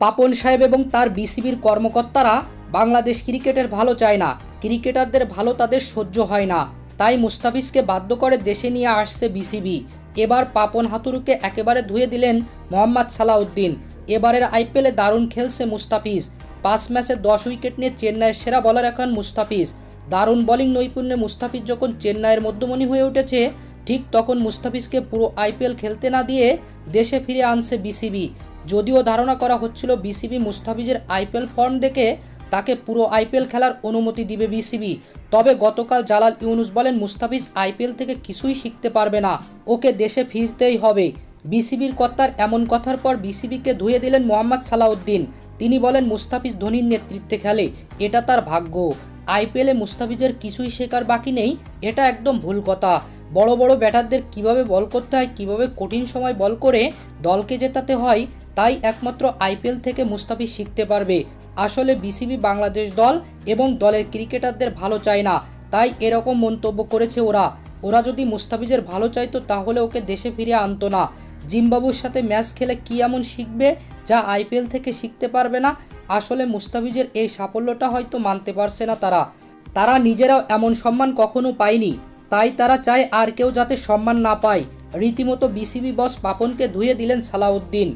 পাপন সাহেব এবং তার বিসিবির কর্মকর্তারা, বাংলাদেশ ক্রিকেটের ভালো চায় না। ক্রিকেটারদের ভালো তাদের সহ্য হয় না। তাই মুস্তাফিজকে বাধ্য করে দেশে নিয়ে আসছে বিসিবি। এবার পাপন হাতুরুকে একেবারে ধুয়ে দিলেন মোহাম্মদ সালাউদ্দিন। এবারের আইপিএলে দারুণ খেলছে মুস্তাফিজ। পাঁচ ম্যাচে দশ উইকেট নিয়ে চেন্নাইয়ের সেরা বলার এখন মুস্তাফিজ। দারুণ বোলিং নৈপুণ্যে মুস্তাফিজ যখন চেন্নাইয়ের মধ্যমণি হয়ে উঠেছে, ঠিক তখন মুস্তাফিজকে পুরো আইপিএল খেলতে না দিয়ে দেশে ফিরে আনছে বিসিবি। যদিও ধারণা করা হচ্ছিল বিসিবি মুস্তাফিজের আইপিএল ফর্ম দেখে তাকে পুরো আইপিএল খেলার অনুমতি দিবে বিসিবি। তবে গতকাল জালাল ইউনুস বলেন, মুস্তাফিজ আইপিএল থেকে কিছুই শিখতে পারবে না। ওকে দেশে ফিরতেই হবে। বিসিবির কর্তার এমন কথার পর বিসিবিকে ধুয়ে দিলেন মোহাম্মদ সালাউদ্দিন। তিনি বলেন, মুস্তাফিজ ধোনির নেতৃত্বে খেলে। এটা তার ভাগ্য। আইপিএলে মুস্তাফিজের কিছুই শেখার বাকি নেই। এটা একদম ভুল কথা। বড় বড় ব্যাটারদের কীভাবে বল করতে হয়, কীভাবে কঠিন সময় বল করে দলকে জেতাতে হয়, তাই একমাত্র আইপিএল থেকে মুস্তাফিজ শিখতে পারবে। আসলে বিসিবি বাংলাদেশ দল এবং দলের ক্রিকেটারদের ভালো চায় না, তাই এরকম মন্তব্য করেছে ওরা। ওরা যদি মুস্তাফিজের ভালো চাইতো, তাহলে ওকে দেশে ফিরে আনতো না। জিম্বাবুর সাথে ম্যাচ খেলে কী এমন শিখবে, যা আইপিএল থেকে শিখতে পারবে না? আসলে মুস্তাফিজের এই সাফল্যটা হয়তো মানতে পারছে না তারা। তারা নিজেরাও এমন সম্মান কখনো পায়নি। তাই তারা চায় আর কেউ যাতে সম্মান না পায়। রীতিমতো বিসিবি বস পাপনকে ধুয়ে দিলেন সালাউদ্দিন।